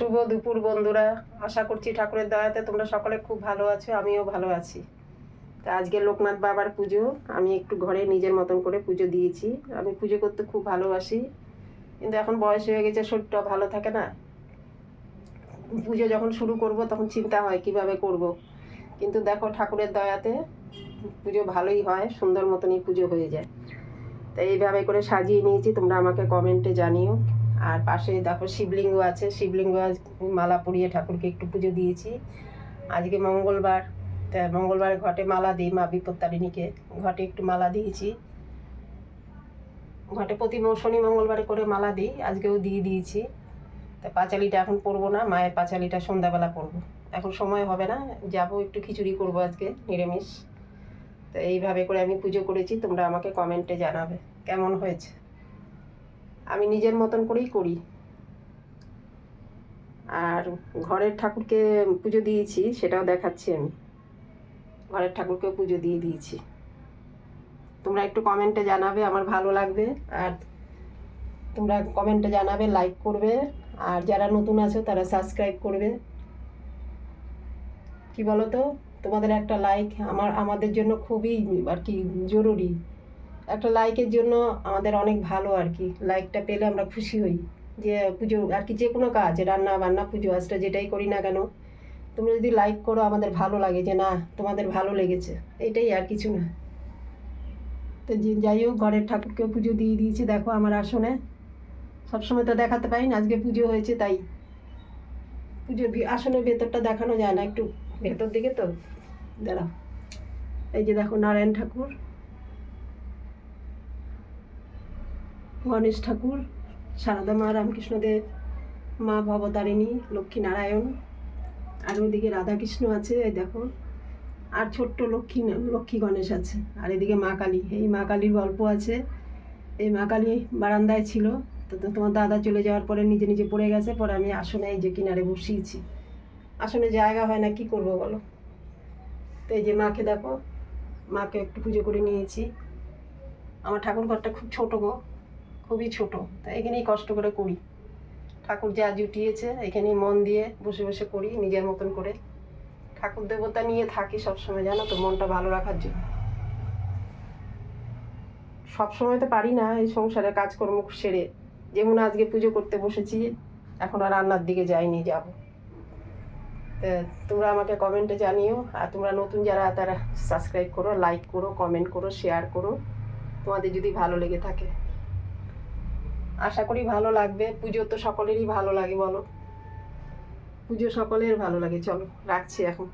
শুভ দুপুর বন্ধুরা। আশা করছি ঠাকুরের দয়াতে তোমরা সকলে খুব ভালো আছো, আমিও ভালো আছি। তা আজকে লোকনাথ বাবার পুজো, আমি একটু ঘরে নিজের মতন করে পুজো দিয়েছি। আমি পুজো করতে খুব ভালোবাসি, কিন্তু এখন বয়স হয়ে গেছে, শরীরটা ভালো থাকে না। পুজো যখন শুরু করব, তখন চিন্তা হয়, কীভাবে করব? কিন্তু দেখো ঠাকুরের দয়াতে পুজো ভালোই হয়, সুন্দর মতনই পুজো হয়ে যায়। তাই এইভাবে করে সাজিয়ে নিয়েছি, তোমরা আমাকে কমেন্টে জানিও। আর পাশে দেখো শিবলিঙ্গ আছে, শিবলিঙ্গ মালা পরিয়ে ঠাকুরকে একটু পুজো দিয়েছি। আজকে মঙ্গলবার, তা মঙ্গলবার ঘটে মালা দিই মা বিপত্তারিণীকে। ঘটে একটু মালা দিয়েছি। ঘটে প্রতি শনি মঙ্গলবারে করে মালা দিই, আজকেও দিয়ে দিয়েছি। তা পাঁচালিটা এখন পরবো না, মায়ের পাঁচালিটা সন্ধ্যাবেলা পরবো। এখন সময় হবে না, যাব একটু খিচুড়ি করব আজকে, নিরামিষ। তো এইভাবে করে আমি পুজো করেছি, তোমরা আমাকে কমেন্টে জানাবে, কেমন হয়েছে? আমি নিজের মতন করেই করি। আর ঘরের ঠাকুরকে পুজো দিয়েছি, সেটাও দেখাচ্ছি আমি। ঘরের ঠাকুরকে পুজো দিয়ে দিয়েছি। তোমরা একটু কমেন্টে জানাবে, আমার ভালো লাগবে। আর তোমরা কমেন্টে জানাবে, লাইক করবে। আর যারা নতুন আছো, তারা সাবস্ক্রাইব করবে। কি বলো তো তোমাদের একটা লাইক আমার, আমাদের জন্য খুবই আর কি জরুরি। একটা লাইকের জন্য আমাদের অনেক ভালো আর কি লাইকটা পেলে আমরা খুশি হই। যে পুজো আর কি যে কোনো কাজ, রান্না বান্না, পুজো, আজটা যেটাই করি না কেন, তোমরা যদি লাইক করো, আমাদের ভালো লাগে যে না, তোমাদের ভালো লেগেছে। এটাই আর কিছু না। তো যে যাই হোক, ঘরের ঠাকুরকেও পুজো দিয়ে দিয়েছি, দেখো আমার আসনে। সবসময় তো দেখাতে পারি না, আজকে পুজো হয়েছে তাই। পুজোর ভি- আসনের ভেতরটা দেখানো যায় না, একটু ভেতর দিকে তো। দাঁড়াও। এই যে দেখো নারায়ণ ঠাকুর। গণেশ ঠাকুর, সারদা মা, রামকৃষ্ণদেব, মা ভবতারিণী লক্ষ্মী নারায়ণ আর ওইদিকে রাধাকৃষ্ণ আছে, এই দেখো। আর ছোট্ট লক্ষ্মী লক্ষ্মী গণেশ আছে, আর এদিকে মা কালী। এই মা কালীর গল্প আছে। এই মা কালী বারান্দায় ছিল, তো তোমার দাদা চলে যাওয়ার পরে নিজে নিজে পড়ে গেছে, পরে আমি আসনে এই যে কিনারে বসিয়েছি। আসনে জায়গা হয় না, কি করব বলো? তো এই যে মাকে দেখো, মাকে একটু পুজো করে নিয়েছি। আমার ঠাকুর ঘরটা খুব ছোট গো। খুবই ছোট তাই এখানেই কষ্ট করে করি। ঠাকুর যা জুটিয়েছে এখানেই মন দিয়ে বসে বসে করি, নিজের মতন করে। ঠাকুর দেবতা নিয়ে থাকি সবসময়, জানো তো, মনটা ভালো রাখার জন্য। সবসময় তো পারি না এই সংসারে কাজকর্ম সেরে। যেমন আজকে পুজো করতে বসেছি, এখন আর রান্নার দিকে যাইনি, যাব। তোমরা আমাকে কমেন্টে জানিও, আর তোমরা নতুন যারা, তারা সাবস্ক্রাইব করো লাইক করো কমেন্ট করো শেয়ার করো। তোমাদের যদি ভালো লেগে থাকে। আশা করি ভালো লাগবে। পুজো তো সকলেরই ভালো লাগে, বলো? পুজো সকলের ভালো লাগে, চলো, রাখছি এখন।